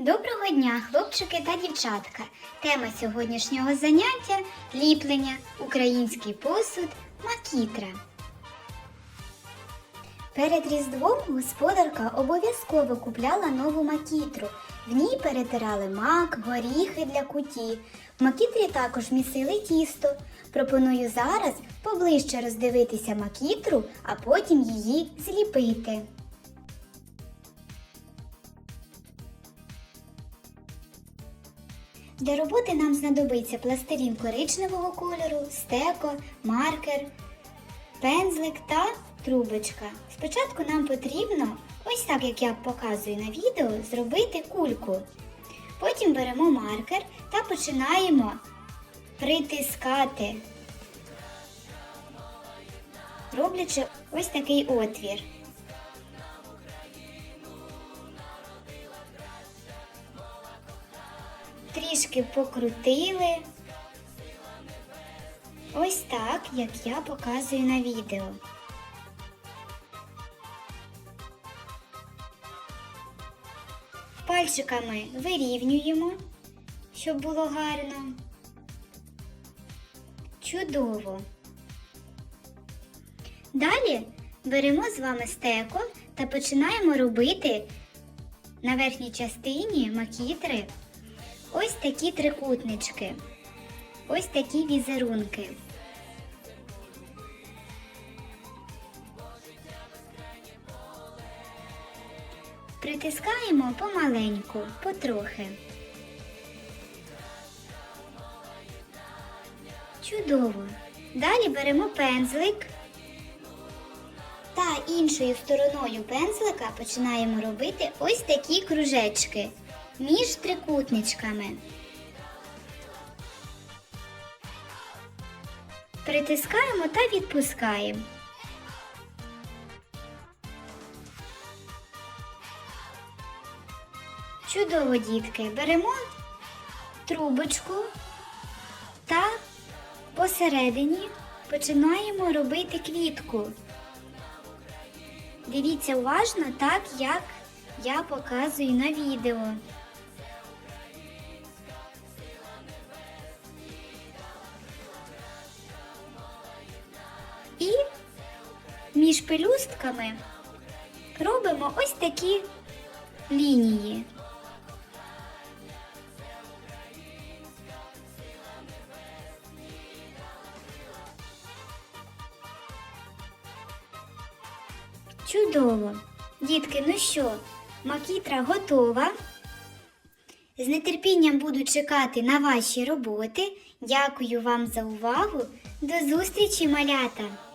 Доброго дня, хлопчики та дівчатка. Тема сьогоднішнього заняття ліплення, український посуд, макітра. Перед Різдвом господарка обов'язково купляла нову макітру. В ній перетирали мак, горіхи для куті. В макітрі також місили тісто. Пропоную зараз поближче роздивитися макітру, а потім її зліпити. Для роботи нам знадобиться пластилін коричневого кольору, стеко, маркер, пензлик та трубочка. Спочатку нам потрібно, ось так як я показую на відео, зробити кульку. Потім беремо маркер та починаємо притискати, роблячи ось такий отвір. Трішки покрутили. Ось так, як я показую на відео. Пальчиками вирівнюємо, щоб було гарно. Чудово. Далі беремо з вами стеко та починаємо робити на верхній частині макітри ось такі трикутнички, ось такі візерунки. Притискаємо помаленьку, потрохи. Чудово. Далі беремо пензлик та іншою стороною пензлика починаємо робити ось такі кружечки між трикутничками. Притискаємо та відпускаємо. Чудово, дітки. Беремо трубочку та посередині починаємо робити квітку. Дивіться уважно так, як я показую на відео. І між пелюстками робимо ось такі лінії. Чудово! Дітки, ну що, макітра готова. З нетерпінням буду чекати на ваші роботи. Дякую вам за увагу. До зустрічі, малята!